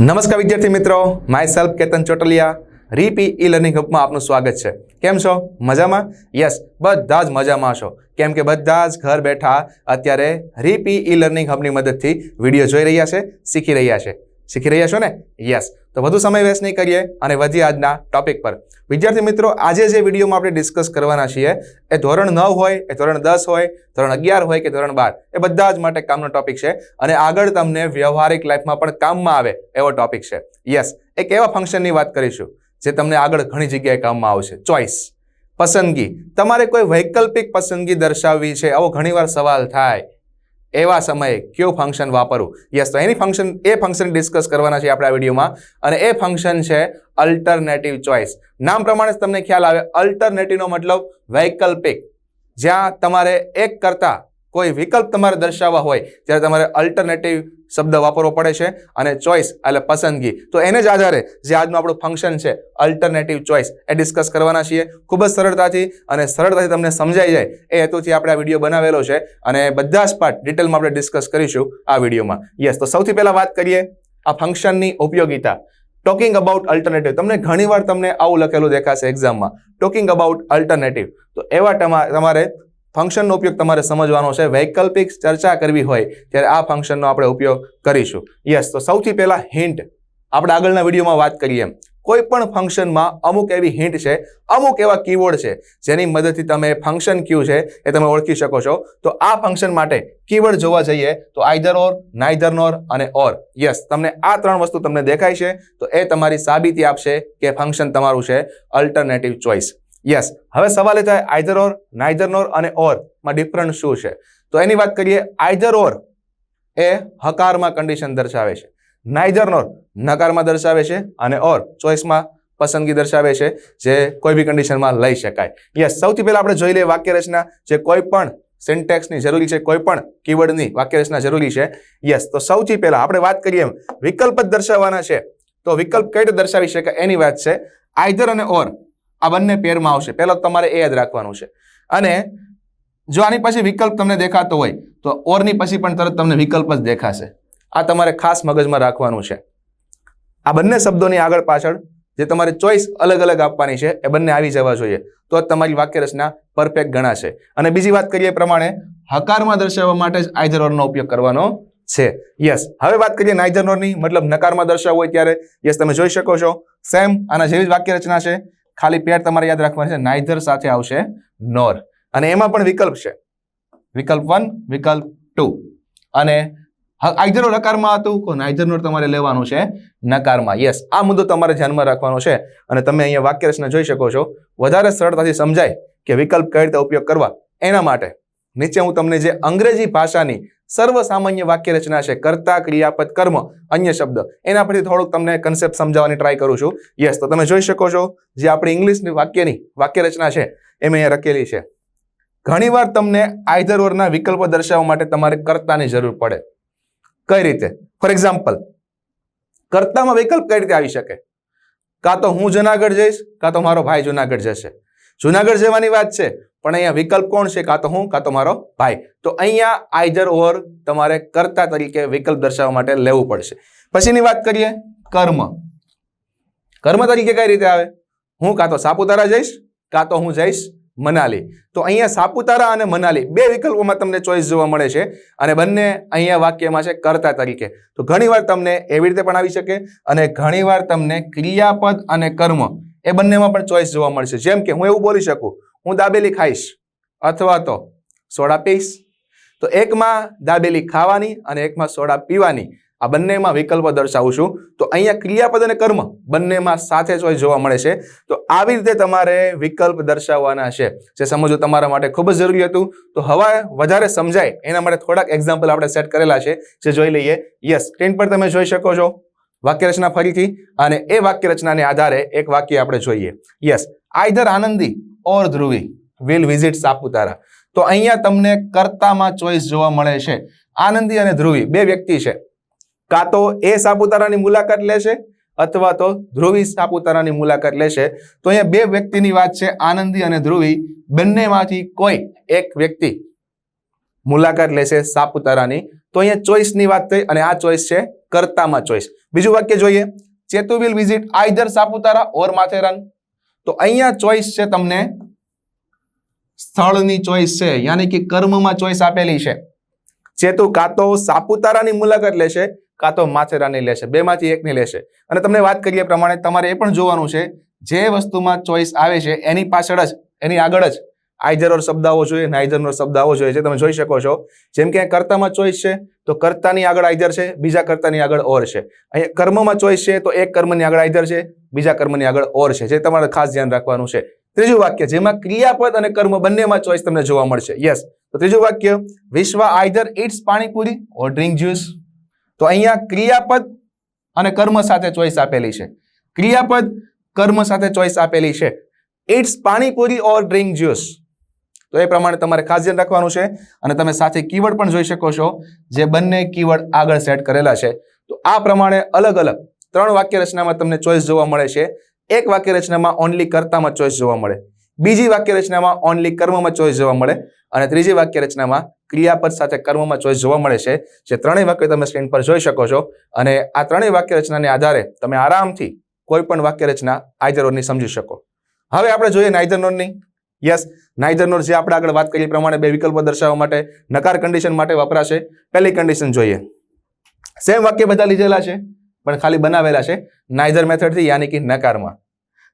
નમસ્કાર વિદ્યાર્થી મિત્રો. My self Ketan Chotaliya. R P E learning હબમાં આપનું સ્વાગત છે. કેમ છો? મજામાં? યસ બધા જ મજામાં છો. કેમ કે બધા જ ઘર બેઠા અત્યારે રીપી ઈ લર્નિંગ હબની મદદથી વીડિયો જોઈ રહ્યા છે, શીખી રહ્યા છે. શીખી રહ્યા છો ને? યસ તો વધુ સમય વેસ્ટ નહીં કરીએ અને વધીએ આજના ટોપિક પર. વિદ્યાર્થી મિત્રો, આજે જે વિડીયોમાં આપણે ડિસ્કસ કરવાના છીએ, એ ધોરણ નવ હોય, એ ધોરણ દસ હોય, ધોરણ અગિયાર હોય કે ધોરણ બાર, એ બધા જ માટે કામનો ટોપિક છે. અને આગળ તમને વ્યવહારિક લાઈફમાં પણ કામમાં આવે એવો ટોપિક છે. યસ એક એવા ફંક્શનની વાત કરીશું, જે તમને આગળ ઘણી જગ્યાએ કામમાં આવશે. ચોઇસ પસંદગી. તમારે કોઈ વૈકલ્પિક પસંદગી દર્શાવવી છે? આવો ઘણીવાર સવાલ થાય. એવા સમયે કયું ફંક્શન વાપરવું? યસ તો એની ફંક્શન એ ફંક્શન ડિસ્કસ કરવાના છે આપણા વિડીયોમાં. અને એ ફંક્શન છે અલ્ટરનેટિવ ચોઇસ નામ પ્રમાણે તમને ખ્યાલ આવે. અલ્ટરનેટિવનો મતલબ વૈકલ્પિક. જ્યાં તમારે એક કરતા કોઈ વિકલ્પ તમારે દર્શાવવા હોય, ત્યારે તમારે અલ્ટરનેટિવ શબ્દ વાપરવો પડે છે અને ચોઇસ એટલે પસંદગી. તો એને જ આધારે જે આજનું આપણું ફંક્શન છે અલ્ટરનેટિવ ચોઇસ એ ડિસ્કસ કરવાના છીએ. ખૂબ જ સરળતાથી અને સરળતાથી તમને સમજાઈ જાય એ હેતુથી આપણે આ વીડિયો બનાવેલો છે અને બધા જ પાર્ટ ડિટેલમાં આપણે ડિસ્કસ કરીશું આ વિડીયોમાં યસ તો સૌથી પહેલાં વાત કરીએ આ ફંક્શનની ઉપયોગિતા. ટોકિંગ અબાઉટ અલ્ટરનેટિવ તમને ઘણીવાર તમને આવું લખેલું દેખાશે એક્ઝામમાં ટોકિંગ અબાઉટ અલ્ટરનેટિવ તો એવા તમા- તમારે ફંક્શનનો ઉપયોગ તમારે સમજવાનો છે. વૈકલ્પિક ચર્ચા કરવી હોય ત્યારે આ ફંક્શનનો આપણે ઉપયોગ કરીશું. યસ તો સૌથી પહેલાં હિન્ટ આપણે આગળના વિડીયોમાં વાત કરીએ કોઈ પણ ફંક્શનમાં અમુક એવી હિન્ટ છે, અમુક એવા કીવર્ડ છે, જેની મદદથી તમે ફંક્શન ક્યુ છે એ તમે ઓળખી શકો છો. તો આ ફંક્શન માટે કીવર્ડ જોવા જઈએ તો આઈધર ઓર નાઇધર નોર અને ઓર યસ તમને આ ત્રણ વસ્તુ તમને દેખાય છે. તો એ તમારી સાબિતી આપશે કે ફંક્શન તમારું છે. અલ્ટરનેટિવ ચોઇસ યસ હવે સવાલ એ થાય આઈધર ઓર નાઇધર નોર અને ઓરમાં ડિફરન્સ શું છે? તો એની વાત કરીએ આઈધર ઓર એ હકારમાં કન્ડિશન દર્શાવે છે. નાઇધર નોર નકારમાં દર્શાવે છે અને ઓર ચોઇસમાં પસંદગી દર્શાવે છે જે કોઈ બી કન્ડિશનમાં લઈ શકાય. યસ સૌથી પહેલાં આપણે જોઈ લઈએ વાક્ય રચના જે કોઈ પણ સિન્ટેક્સની જરૂરી છે, કોઈ પણ કીવર્ડની વાક્ય રચના જરૂરી છે. યસ તો સૌથી પહેલાં આપણે વાત કરીએ એમ, વિકલ્પ જ દર્શાવવાના છે. તો વિકલ્પ કઈ રીતે દર્શાવી શકાય એની વાત છે આઈધર અને ઓર આ બંને પેરમાં આવશે. પહેલો તમારે એ યાદ રાખવાનું છે. અને જો આની પછી વિકલ્પ તમને દેખાતો હોય, તો ઓરની પછી પણ તરત તમને વિકલ્પ જ દેખાશે. આ તમારે ખાસ મગજમાં રાખવાનું છે. આ બંને શબ્દોની આગળ પાછળ જે તમારે ચોઈસ અલગ અલગ આપવાની છે, એ બંને આવી જવા જોઈએ. તો તમારી વાક્ય રચના પરફેક્ટ ગણાશે. અને બીજી વાત કરીએ પ્રમાણે, હકારમાં દર્શાવવા માટે જ આઈધર ઓરનો ઉપયોગ કરવાનો છે. યસ હવે વાત કરીએ નાઇધર ઓરની મતલબ નકારમાં દર્શાવવું હોય ત્યારે. યસ તમે જોઈ શકો છો. સેમ આના જેવી જ વાક્ય રચના છે. ખાલી પેર તમારે યાદ રાખવાનું છે નાઇધર સાથે આવશે નોર. અને એમાં પણ વિકલ્પ છે. વિકલ્પ વન, વિકલ્પ ટુ. અને આઈધર નકારમાં હતું કો નાઈધર નોર તમારે લેવાનું છે, નકારમાં. યસ આ મુદ્દો તમારે ધ્યાનમાં રાખવાનો છે. અને તમે અહીંયા વાક્ય રચના જોઈ શકો છો. વધારે સરળતાથી સમજાય કે વિકલ્પ કઈ રીતે ઉપયોગ કરવા. એના માટે નીચે હું તમને જે અંગ્રેજી ભાષાની સર્વસામાન્ય વાક્ય રચના છે, કર્તા, ક્રિયાપદ, કર્મ, અન્ય શબ્દ, એના પરથી થોડુંક તમને કન્સેપ્ટ સમજાવવાની ટ્રાય કરું છું. યસ તો તમે જોઈ શકો છો, જે આપણી ઇંગ્લિશની વાક્યની વાક્ય રચના છે એ મેં રખેલી છે. ઘણીવાર તમને આઈધર ઓરના વિકલ્પો દર્શાવવા માટે તમારે કર્તાની જરૂર પડે. કઈ રીતે? ફોર એક્ઝામ્પલ કર્તામાં વિકલ્પ કઈ રીતે આવી શકે? કાં તો હું જુનાગઢ જઈશ, કાં તો મારો ભાઈ જુનાગઢ જશે. જુનાગઢ જવાની વાત છે પણ અહીંયા વિકલ્પ કોણ છે? કાં તો હું, કાં તો મારો ભાઈ. તો અહીંયા આઈધર ઓર તમારે કર્તા તરીકે વિકલ્પ દર્શાવવા માટે લેવું પડશે. પછીની વાત કરીએ, કર્મ. કર્મ તરીકે કઈ રીતે આવે? હું કાં તો સાપુતારા જઈશ, કાં તો હું જઈશ મનાલી. તો અહીંયા સાપુતારા અને મનાલી બે વિકલ્પોમાં તમને ચોઈસ જોવા મળે છે અને બંને અહીંયા વાક્યમાં છે કર્તા તરીકે. તો ઘણીવાર તમને એવી રીતે પણ આવી શકે અને ઘણીવાર તમને ક્રિયાપદ અને કર્મ એ બંનેમાં પણ ચોઈસ જોવા મળશે. જેમ કે હું એવું બોલી શકું હું દાબેલી ખાઈશ. અથવા તો સોડા પીશ તો એકમાં દાબેલી ખાવાની અને એકમાં સોડા પીવાની આ બંનેમાં વિકલ્પો દર્શાવું છું. તો અહીંયા ક્રિયાપદ અને કર્મ બંનેમાં સાથે ચોઈસ જોવા મળે છે. તો આવી રીતે તમારે વિકલ્પ દર્શાવવાના છે. જે સમજવું તમારા માટે ખૂબ જ જરૂરી હતું. તો હવે વધારે સમજાય. એના માટે થોડાક એક્ઝામ્પલ આપણે સેટ કરેલા છે. જે જોઈ લઈએ. યસ સ્ક્રીન પર તમે જોઈ શકો છો. વાક્યરચના ફરીથી. અને એ વાક્યરચનાને આધારે એક વાક્ય આપણે જોઈએ. Yes either Anandi. Or Dhruvi will visit Saputara. તો અહીંયા તમને કર્તામાં ચોઈસ જોવા મળે છે. આનંદી અને ધ્રુવી, બે વ્યક્તિ છે. કાં તો એ સાપુતારાની મુલાકાત લેશે, અથવા તો ધ્રુવી સાપુતારાની મુલાકાત લેશે. તો અહીંયા બે વ્યક્તિની વાત છે, આનંદી અને ધ્રુવી. બંનેમાંથી કોઈ એક વ્યક્તિ મુલાકાત લેશે સાપુતારાની. તો અહીંયા ચોઈસની વાત થઈ અને આ ચોઈસ છે કર્તામાં ચોઈસ બીજું વાક્ય જોઈએ. Chetu will visit either Saputara or Matheran. તો અહીંયા ચોઈસ છે તમને. સ્થળની ચોઈસ છે. યાની કે કર્મમાં ચોઈસ આપેલી છે. ચેતુ કાં તો સાપુતારાની મુલાકાત લેશે, કાં તો માથેરાની લેશે. બેમાંથી એકની લેશે. અને તમને વાત કરીએ પ્રમાણે તમારે એ પણ જોવાનું છે, જે વસ્તુમાં ચોઈસ આવે છે, એની પાછળ જ, એની આગળ જ આઈધર ઓર શબ્દ આવવો જોઈએ. નાઈધર નો શબ્દ આવવો જોઈએ જે તમે જોઈ શકો છો. જેમ કે કર્તામાં ચોઈસ છે તો કર્તાની આગળ આઈધર છે, બીજા કર્તાની આગળ ઓર છે. અહીંયા કર્મમાં ચોઈસ છે, તો એક કર્મની આગળ આઈધર છે, બીજા કર્મની આગળ ઓર છે, જે તમારે ખાસ ધ્યાન રાખવાનું છે. ત્રીજું વાક્ય, જેમાં ક્રિયાપદ અને કર્મ બંનેમાં ચોઈસ તમને જોવા મળશે. યસ તો ત્રીજું વાક્ય, Vishwa either eats panipuri or drink juice. તો અહીંયા ક્રિયાપદ અને કર્મ સાથે ચોઈસ આપેલી છે. ક્રિયાપદ, કર્મ સાથે ચોઈસ આપેલી છે. Eats panipuri or drink juice. તો એ પ્રમાણે તમારે ખાસ ધ્યાન રાખવાનું છે. અને તમે સાથે કીવર્ડ પણ જોઈ શકો છો, જે બંને કીવર્ડ આગળ સેટ કરેલા છે. તો આ પ્રમાણે અલગ અલગ ત્રણ વાક્ય રચનામાં તમને ચોઈસ જોવા મળે છે. એક વાક્ય રચનામાં ઓનલી કર્તામાં ચોઈસ જોવા મળે. બીજી વાક્ય રચનામાં ઓનલી કર્મમાં ચોઈસ જોવા મળે. અને ત્રીજી વાક્ય રચનામાં ક્રિયાપદ સાથે કર્મમાં ચોઈસ જોવા મળે છે. જે ત્રણેય વાક્ય તમે સ્ક્રીન પર જોઈ શકો છો. અને આ ત્રણેય વાક્ય રચનાને આધારે તમે આરામથી કોઈ પણ વાક્ય રચના આઈધરોની સમજી શકો. હવે આપણે જોઈએ નાઇધરનોરની યસ નાઇધરનો જે આપણે આગળ વાત કરી પ્રમાણે બે વિકલ્પો દર્શાવવા માટે. નકાર કન્ડિશન માટે વપરાશે. પહેલી કન્ડિશન જોઈએ. સેમ વાક્ય બધા લીધેલા છે, પણ ખાલી બનાવેલા છે. નાઇધર મેથડથી યાની કે નકારમાં.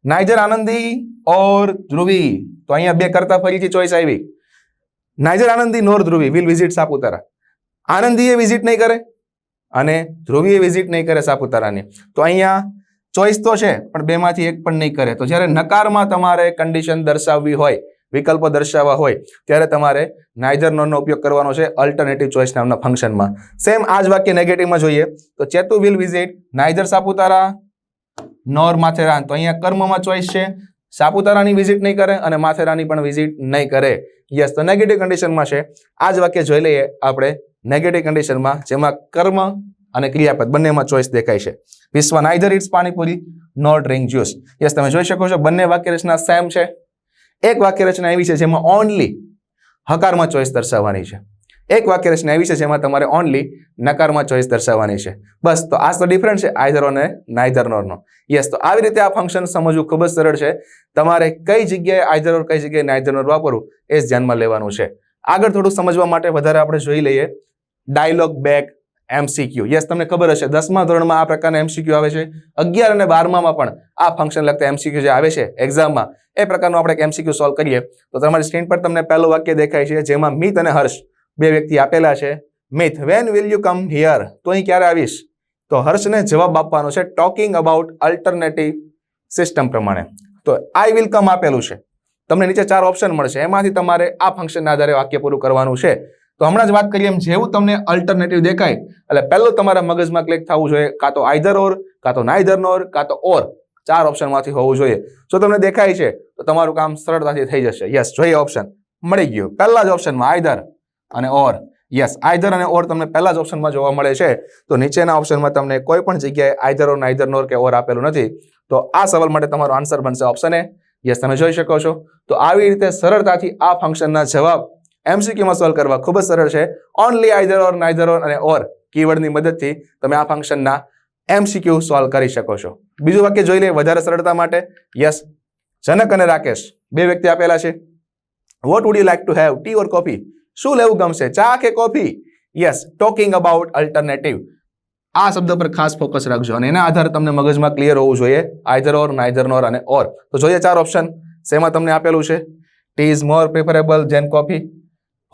Niger Anandi or Dhruvi. તો અહીંયા બે કરતા ફરીથી ચોઈસ આવી. Neither Anandi nor Dhruvi. Will visit Saputara. આનંદીએ visit નહીં કરે અને ધ્રુવીએ વિઝિટ નહીં કરે સાપુતારાની. તો અહીંયા ચોઈસ તો છે, પણ બેમાંથી એક પણ નહીં કરે. તો જ્યારે નકારમાં તમારે કન્ડિશન દર્શાવવી હોય, વિકલ્પો દર્શાવવા હોય, ત્યારે તમારે નાઇજર નોરનો ઉપયોગ કરવાનો છે અલ્ટરનેટિવ ચોઇસ નામના ફંક્શનમાં સેમ આ જ વાક્ય નેગેટિવમાં જોઈએ. તો Chetu will visit neither Saputara nor Matheran. તો અહીંયા કર્મમાં ચોઈસ છે, સાપુતારાની વિઝિટ નહીં કરે અને માથેરાની પણ વિઝિટ નહીં કરે. યસ તો નેગેટિવ કન્ડિશનમાં છે. આ જ વાક્ય જોઈ લઈએ આપણે નેગેટિવ કન્ડિશનમાં જેમાં કર્મ અને ક્રિયાપદ બંનેમાં ચોઈસ દેખાય છે. Vishwa neither it's panipuri nor drink juice yes તમે જોઈ શકો છો, બંને વાક્ય રચના સેમ છે. એક વાક્ય રચના એવી છે જેમાં ઓનલી હકારમાં ચોઈસ દર્શાવવાની છે. એક વાક્ય રચના એવી છે જેમાં તમારે ઓનલી નકારમાં ચોઈસ દર્શાવવાની છે. બસ, તો આ તો ડિફરન્ટ છે આઈધર અને નાઇધર નોરનો યસ તો આવી રીતે આ ફંક્શન સમજવું ખૂબ જ સરળ છે. તમારે કઈ જગ્યાએ આઈધર ઓર કઈ જગ્યાએ નાઇધર નોર વાપરવું એ જ ધ્યાનમાં લેવાનું છે. આગળ થોડું સમજવા માટે વધારે આપણે જોઈ લઈએ. ડાયલોગ બેક એમસીક્યુ યસ તમને ખબર હશે, દસમા ધોરણમાં આ પ્રકારના એમસીક્યુ આવે છે. અગિયાર અને બારમામાં પણ આ ફંક્શન લગતા એમસીક્યુ જે આવે છે એક્ઝામમાં એ પ્રકારનું આપણે એમસીક્યુ સોલ્વ કરીએ. તો તમારી સ્ક્રીન પર તમને પહેલું વાક્ય દેખાય છે, જેમાં મિત અને હર્ષ બે વ્યક્તિ આપેલા છે. Mith when will you come here તો અહીં ક્યારે આવીશ? તો હર્ષને જવાબ આપવાનો છે ટોકિંગ અબાઉટ અલ્ટરનેટિવ સિસ્ટમ પ્રમાણે. તો આઈ વિલ કમ આપેલું છે. તમને નીચે ચાર ઓપ્શન મળશે. એમાંથી તમારે આ ફંક્શનના આધારે વાક્ય પૂરું કરવાનું છે. તો હમણાં જ વાત કરીએ એમ જેવું તમને અલ્ટરનેટિવ દેખાય, એટલે પહેલું તમારા મગજમાં ક્લિક થવું જોઈએ, કાં તો આઈધર ઓર કાં તો નાઈધર નોર કાં તો ઓર ચાર ઓપ્શનમાંથી હોવું જોઈએ. જો તમને દેખાય છે, તો તમારું કામ સરળતાથી થઈ જશે. યસ જોઈએ ઓપ્શન મળી ગયું. પહેલા જ ઓપ્શનમાં આઈધર અને ઓર યસ આઈધર અને ઓર તમને પહેલા જ ઓપ્શનમાં જોવા મળે છે. તો નીચેના ઓપ્શનમાં તમને કોઈ પણ જગ્યાએ આઈધર ઓર નાઈધર નોર કે ઓર આપેલું નથી. તો આ સવાલ માટે તમારો આન્સર બનશે ઓપ્શન એ યસ તમે જોઈ શકો છો. તો આવી રીતે સરળતાથી આ ફંક્શનના જવાબ એમસીક્યુમાં સોલ્વ કરવા ખૂબ જ સરળ છે. Only either or neither or અને ઓર કીવર્ડની મદદથી તમે આ ફંક્શનના એમસીક્યુ સોલ્વ કરી શકો છો. બીજું વાક્ય જોઈ લઈએ વધારે સરળતા માટે. યસ જનક અને રાકેશ બે વ્યક્તિ આપેલા છે. What would you like to have tea or coffee શું લેવું ગમશે, ચા કે coffee? Yes talking about alternative આ શબ્દ પર ખાસ ફોકસ રાખજો અને એના આધારે તમને મગજમાં ક્લિયર હોવું જોઈએ. આઈધર ઓર નાઈધર નોર અને ઓર તો જોઈએ ચાર ઓપ્શન શેમાં તમને આપેલું છે? Tea is more preferable than coffee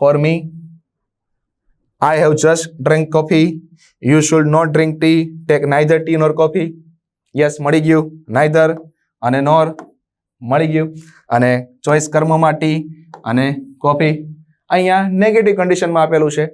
for me I have just drink coffee you should not drink tea take neither tea nor coffee yes મળી ગયું. નાઈધર અને નોર મળી ગયું. અને ચોઈસ કર્મમાં ટી અને કોફી અહીંયા નેગેટિવ કન્ડિશનમાં આપેલું છે.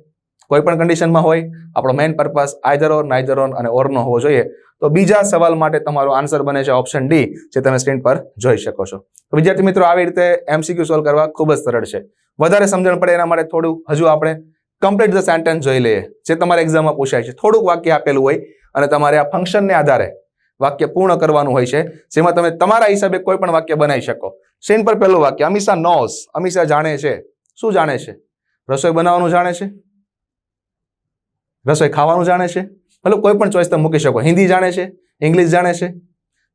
કોઈ પણ કન્ડિશનમાં હોય, આપણો main purpose either or neither on અને ઓરનો હોવો જોઈએ. તો બીજા સવાલ માટે તમારો આન્સર બને છે ઓપ્શન ડી જે તમે સ્ક્રીન પર જોઈ શકો છો. તો વિદ્યાર્થી મિત્રો, આવી રીતે એમસીક્યુ સોલ્વ કરવા ખૂબ જ સરળ છે. વધારે સમજણ પડે એના માટે થોડું હજુ આપણે કમ્પ્લીટ ધ સેન્ટેન્સ જોઈ લઈએ, જે તમારા એક્ઝામમાં પૂછાય છે. થોડુંક વાક્ય આપેલું હોય અને તમારે આ ફંક્શનને આધારે વાક્ય પૂર્ણ કરવાનું હોય છે, જેમાં તમે તમારા હિસાબે કોઈ પણ વાક્ય બનાવી શકો. સ્ક્રીન પર પહેલું વાક્ય, અમીષા નોસ અમીષા જાણે છે. શું જાણે છે? રસોઈ બનાવવાનું જાણે છે? રસોઈ ખાવાનું જાણે છે? મતલબ કોઈ પણ ચોઈસ તમે મૂકી શકો. હિન્દી જાણે છે? ઇંગ્લિશ જાણે છે?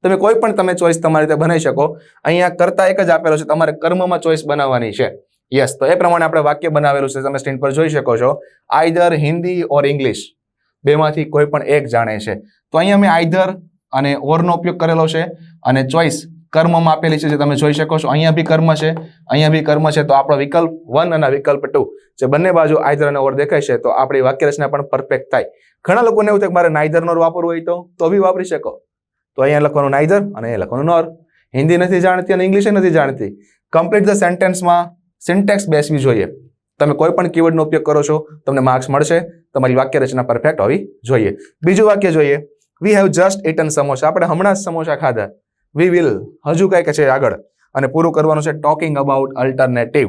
તમે કોઈ પણ તમે ચોઈસ તમારી રીતે બનાવી શકો. અહીંયા કરતા એક જ આપેલો છે, તમારે કર્મમાં ચોઈસ બનાવવાની છે. યસ તો એ પ્રમાણે આપણે વાક્ય બનાવેલું છે, તમે સ્ક્રીન પર જોઈ શકો છો. આઈધર હિન્દી ઓર ઇંગ્લિશ બેમાંથી કોઈ પણ એક જાણે છે. તો અહીંયા મેં આઈધર અને ઓરનો ઉપયોગ કરેલો છે. અને ચોઈસ કર્મમાં આપેલી છે જે તમે જોઈ શકો છો. અહીંયા બી કર્મ છે, અહીંયા બી કર્મ છે. તો આપણો વિકલ્પ વન અને વિકલ્પ ટુ જે બંને બાજુ આઈધર અને ઓર દેખાય છે, તો આપણી વાક્ય રચના પણ પરફેક્ટ થાય. ઘણા લોકોને એવું થાય મારે નાઇધરનો વાપરવું હોય તો તો બી વાપરી શકો. તો અહીંયા લખવાનું નાઇધર અને એ લખવાનું નોર હિન્દી નથી જાણતી અને ઇંગ્લિશ નથી જાણતી. કમ્પ્લીટ ધ સેન્ટેન્સમાં સિન્ટેક્સ બેસવી જોઈએ. તમે કોઈ પણ કીવર્ડનો ઉપયોગ કરો છો, તમને માર્ક્સ મળશે, તમારી વાક્ય રચના પરફેક્ટ હોવી જોઈએ. બીજું વાક્ય જોઈએ. We have just eaten samosa આપણે હમણાં જ સમોસા ખાધા. વી વિલ હજુ કંઈક છે આગળ. અને પૂરું કરવાનું છે ટોકિંગ અબાઉટ અલ્ટરનેટિવ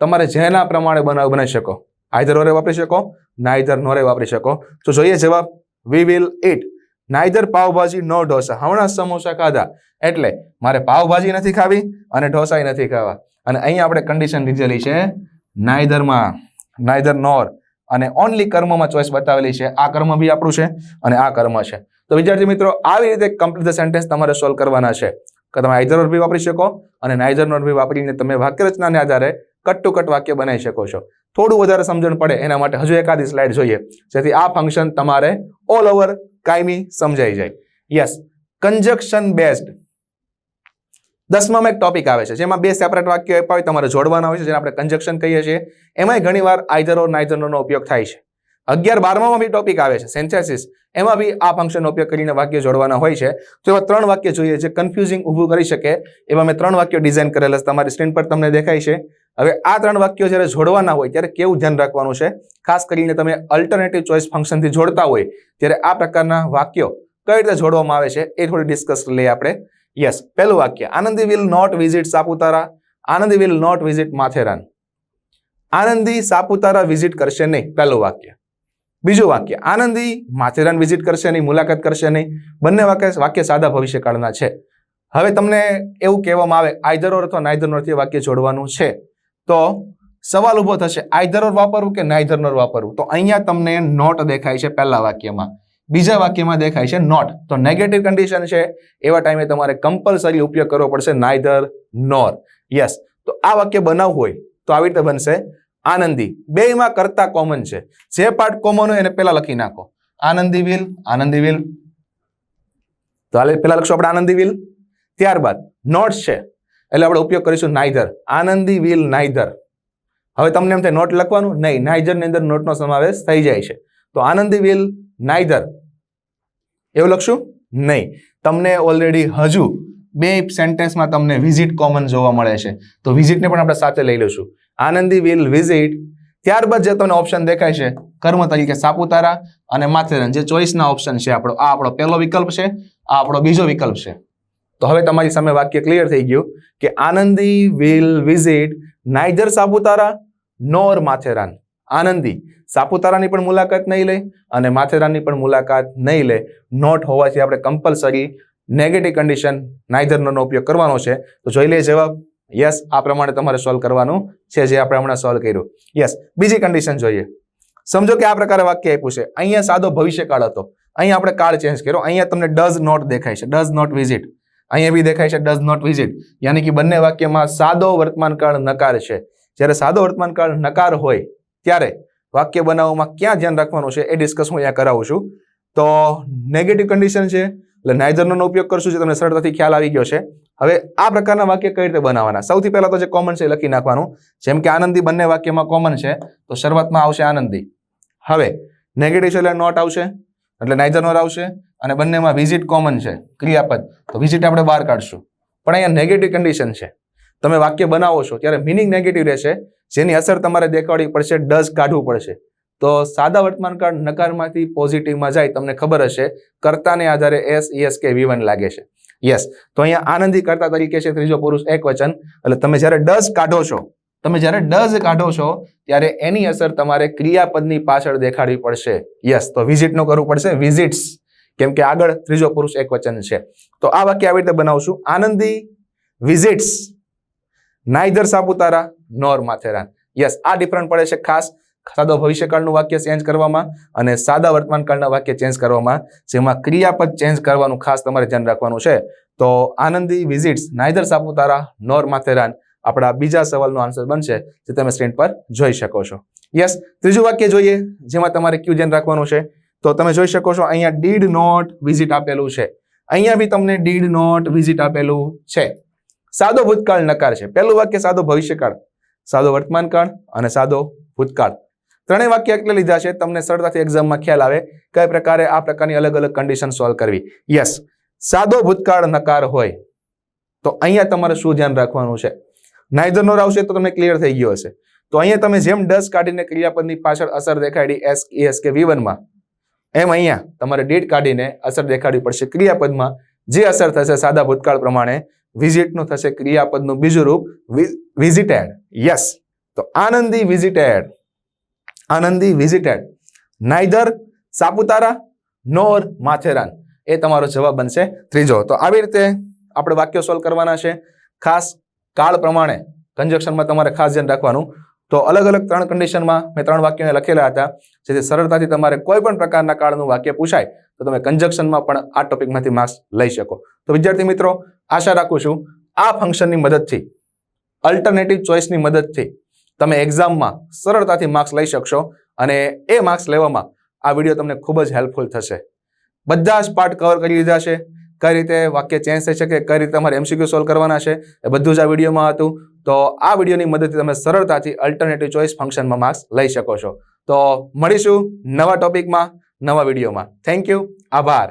તમારે જેના પ્રમાણે બનાવ બનાવી શકો. આઈધર ઓરે વાપરી શકો નાઈધર નોરે વાપરી શકો. તો જોઈએ જવાબ we will eat neither pav bhaji nor dosa. હમણાં સમોસા ખાધા. એટલે મારે પાવભાજી નથી ખાવી અને ઢોસાય નથી ખાવા. અને અહીં આપણે કન્ડિશન લીધેલી છે નાઈધરમાં નાઈધર નોર અને ઓનલી કર્મમાં ચોઈસ બતાવેલી છે. આ કર્મ બી આપણું છે અને આ કર્મ છે. તો વિદ્યાર્થી મિત્રો, આવી રીતે કમ્પ્લીટ સેન્ટેન્સ તમારે સોલ્વ કરવાના છે. કે તમે આઈધર ઓર બી વાપરી શકો અને નાઈધર નોર બી વાપરીને તમે વાક્યરચનાને આધારે કટ ટુ કટ વાક્ય બનાવી શકો છો. થોડું વધારે સમજણ પડે એના માટે હજુ એકાદી સ્લાઇડ જોઈએ. જેથી આ ફંક્શન તમારે ઓલ ઓવર કાયમી સમજાઈ જાય. યસ કન્જક્શન બેસ્ડ દસમામાં એક ટોપિક આવે છે, જેમાં બે સેપરેટ વાક્યો આપ્યા હોય, તમારે જોડવાના હોય છે, જેને આપણે કન્જક્શન કહીએ છીએ. એમાંય ઘણીવાર આઈધર ઓર નાઇધરનો ઉપયોગ થાય છે. અગિયાર બારમામાં બી ટોપિક આવે છે સેન્સેસિસ એમાં બી આ ફંક્શનનો ઉપયોગ કરીને વાક્ય જોડવાના હોય છે. તો એવા ત્રણ વાક્ય જોઈએ જે કન્ફ્યુઝિંગ ઊભું કરી શકે. એવા મેં ત્રણ વાક્યો ડિઝાઇન કરેલા તમારી સ્ક્રીન પર તમને દેખાય છે. હવે આ ત્રણ વાક્યો જ્યારે જોડવાના હોય, ત્યારે કેવું ધ્યાન રાખવાનું છે? ખાસ કરીને તમે અલ્ટરનેટિવ ચોઇસ ફંક્શનથી જોડતા હોય, ત્યારે આ પ્રકારના વાક્યો કઈ રીતે જોડવામાં આવે છે, એ થોડી ડિસ્કસ લઈએ આપણે. યસ પહેલું વાક્ય. Anandi will not visit Saputara. Anandi will not visit Matheran. Anandi Saputara visit કરશે નહીં. પહેલું વાક્ય. બીજું વાક્ય, આનંદી માથેરાન વિઝિટ કરશે નહીં, મુલાકાત કરશે નહીં. બંને વાક્ય વાક્ય સાદા ભવિષ્યકાળના છે. હવે તમને એવું કહેવામાં આવે, આઈધર ઓર અથવા નાઇધર નોરથી વાક્ય જોડવાનું છે. તો સવાલ ઊભો થશે, આઈધર ઓર વાપરવું કે નાઇધર નોર વાપરવું? તો અહીંયા તમને નોટ દેખાય છે પહેલા વાક્યમાં. બીજા વાક્યમાં દેખાય છે નોટ તો નેગેટિવ કન્ડિશન છે, એવા ટાઈમે તમારે કમ્પલસરી ઉપયોગ કરવો પડશે નાઇધર નોર. યસ તો આ વાક્ય બનાવવું હોય, તો આવી રીતે બનશે આનંદી. બેયમાં કરતા કોમન છે. જે પાર્ટ કોમન હોય એને પહેલા લખી નાખો. આનંદી વિલ આનંદી વિલ તો હાલે પહેલા લખશું આપણે આનંદી વિલ ત્યારબાદ નોટ્સ છે. એટલે આપણે ઉપયોગ કરીશું નાઈધર આનંદી વિલ નાઇધર. હવે તમને એમ થાય નોટ લખવાનું? નહીં નાઈધરની અંદર નોટનો સમાવેશ થઈ જાય છે. તો આનંદી વિલ નાઈધર એવું લખશું? નહીં. તમને ઓલરેડી હજુ બે સેન્ટેન્સમાં તમને વિઝિટ કોમન જોવા મળે છે. તો વિઝિટને પણ આપણે સાથે લઈ લઈશું. આનંદી વિલ વિઝિટ ત્યારબાદ જે તમને ઓપ્શન દેખાય છે, કર્મ તરીકે સાપુતારા અને માથેરન, જે ચોઈસના ઓપ્શન છે આપણો, આ આપણો પહેલો વિકલ્પ છે, આ આપણો બીજો વિકલ્પ છે. તો હવે તમારી સામે વાક્ય ક્લિયર થઈ ગયું કે Anandi will visit neither Saputara, nor Matheran. Anandi, સાપુતારાની પણ મુલાકાત નહીં લે અને માથેરાનની પણ મુલાકાત નહીં લે. નોટ હોવાથી આપણે કમ્પલસરી નેગેટિવ કન્ડિશન નાઈધરનો ઉપયોગ કરવાનો છે. તો જોઈ લે જવાબ. યસ આ પ્રમાણે તમારે સોલ્વ કરવાનું છે જે આપણે હમણાં સોલ્વ કર્યું. યસ બીજી કન્ડિશન જોઈએ. સમજો કે આ પ્રકારે વાક્ય આપ્યું છે. અહીંયા સાદો ભવિષ્યકાળ હતો. અહીંયા આપણે કાળ ચેન્જ કર્યો. અહીંયા તમને ડઝ નોટ દેખાય છે. ડઝ નોટ વિઝિટ અહીંયા બી દેખાય છે ડઝ નોટ વિઝિટ યાની કે બંને વાક્યમાં સાદો વર્તમાનકાળ નકાર છે. જ્યારે સાદો વર્તમાનકાળ નકાર હોય, ત્યારે વાક્ય બનાવવામાં ક્યાં ધ્યાન રાખવાનું છે એ ડિસ્કસ હું અહીંયા કરાવું છું. તો નેગેટિવ કન્ડિશન છે. એટલે નાઇઝરનો ઉપયોગ કરશું જે તમને સરળતાથી ખ્યાલ આવી ગયો છે. હવે આ પ્રકારના વાક્ય કઈ રીતે બનાવવાના? સૌથી પહેલા તો જે કોમન છે એ લખી નાખવાનું. જેમ કે આનંદી બંને વાક્યમાં કોમન છે, તો શરૂઆતમાં આવશે આનંદી. હવે નેગેટિવ છે એટલે નોટ આવશે, એટલે નાઇધર નોર આવશે, અને બંનેમાં વિઝિટ કોમન છે, ક્રિયાપદ. તો વિઝિટ આપણે બહાર કાઢશું. પણ અહીંયા નેગેટિવ કન્ડિશન છે. તમે વાક્ય બનાવો છો, ત્યારે મિનિંગ નેગેટિવ રહેશે, જેની અસર તમારે દેખાડવી પડશે ડઝ કાઢવું પડશે. તો સાદા વર્તમાનકાળ નકારમાંથી પોઝિટિવમાં જાય, તમને ખબર હશે, કર્તાને આધારે એસ એસ કે વી લાગે છે. યસ તો અહીંયા આનંદી કરતા તરીકે છે ત્રીજો પુરુષ એક વચન. એટલે તમે જ્યારે ડઝ કાઢો છો, તમે જ્યારે ડઝ કાઢો છો, ત્યારે એની અસર તમારે ક્રિયાપદની પાછળ દેખાડવી પડશે. યસ તો વિઝિટનું કરવું પડશે. વિઝિટ્સ કેમ કે આગળ ત્રીજો પુરુષ એક વચન છે. તો આ વાક્ય આવી રીતે બનાવશું. Anandi visits neither Saputara, nor Matheran. Yes આ ડિફરન્ટ પડે છે ખાસ. સાદો ભવિષ્યકાળનું વાક્ય ચેન્જ કરવામાં અને સાદા વર્તમાનકાળના વાક્ય ચેન્જ કરવામાં, જેમાં ક્રિયાપદ ચેન્જ કરવાનું ખાસ તમારે ધ્યાન રાખવાનું છે. તો Anandi visits neither Saputara, nor Matheran, આપણા બીજા સવાલનો આન્સર બનશે, જે તમે સ્ક્રીન પર જોઈ શકો છો. યસ ત્રીજું વાક્ય જોઈએ, જેમાં તમારે ક્યુ ધ્યાન રાખવાનું છે. તો તમે જોઈ શકો છો, અહીંયા ડીડ નોટ વિઝિટ આપેલું છે. અહીંયા બી તમને ડીડ નોટ વિઝિટ આપેલું છે. સાદો ભૂતકાળ નકાર છે. પહેલું વાક્ય સાદો ભવિષ્યકાળ, સાદો વર્તમાનકાળ અને સાદો ભૂતકાળ. ત્રણેય વાક્ય એટલે લીધા છે. તમને સરળતાથી એક્ઝામમાં ખ્યાલ આવે કઈ પ્રકારે આ પ્રકારની અલગ અલગ કન્ડિશન સોલ્વ કરવી. યસ સાદો ભૂતકાળ નકાર હોય તો અહીંયા તમારે શું ધ્યાન રાખવાનું છે? નાઇધર નોર આવશે તો તમને ક્લિયર થઈ ગયો હશે. તો અહીંયા તમે જેમ ડસ કાઢીને ક્રિયાપદની પાછળ અસર દેખાડી એસ એસ કે વી વનમાં એમ અહીંયા તમારે ડેટ કાઢીને અસર દેખાડવી પડશે. ક્રિયાપદમાં જે અસર થશે સાદા ભૂતકાળ પ્રમાણે વિઝિટનું થશે ક્રિયાપદનું બીજું રૂપ વિઝિટેડ યસ તો Anandi visited Anandi visited neither Saputara, nor, Matheran. એ તમારો જવાબ બનશે ત્રીજો. તો આવી રીતે આપણે વાક્યો સોલ્વ કરવાના છે. ખાસ કાળ પ્રમાણે કન્જક્શનમાં તમારે ખાસ ધ્યાન રાખવાનું. તો અલગ અલગ ત્રણ કન્ડિશનમાં મેં ત્રણ વાક્યોને લખેલા હતા, જેથી સરળતાથી તમારે કોઈ પણ પ્રકારના કાળનું વાક્ય પૂછાય, તો તમે કન્જક્શનમાં પણ આ ટોપિકમાંથી માર્ક્સ લઈ શકો. તો વિદ્યાર્થી મિત્રો, આશા રાખું છું, આ ફંક્શનની મદદથી અલ્ટરનેટિવ ચોઇસની મદદથી તમે એક્ઝામમાં સરળતાથી માર્ક્સ લઈ શકશો અને એ માર્ક્સ લેવામાં આ વીડિયો તમને ખૂબ જ હેલ્પફુલ થશે. બધા જ પાર્ટ કવર કરી લીધા છે. કઈ રીતે વાક્ય ચેન્જ થઈ શકે, કઈ રીતે તમારે એમસીક્યુ સોલ્વ કરવાના છે, એ બધું જ આ વિડીયોમાં હતું. તો આ વિડીયોની મદદથી તમે સરળતાથી અલ્ટરનેટિવ ચોઇસ ફંક્શનમાં માર્ક્સ લઈ શકો છો. તો મળીશું નવા ટોપિકમાં નવા વિડીયોમાં થેન્ક યુ આભાર.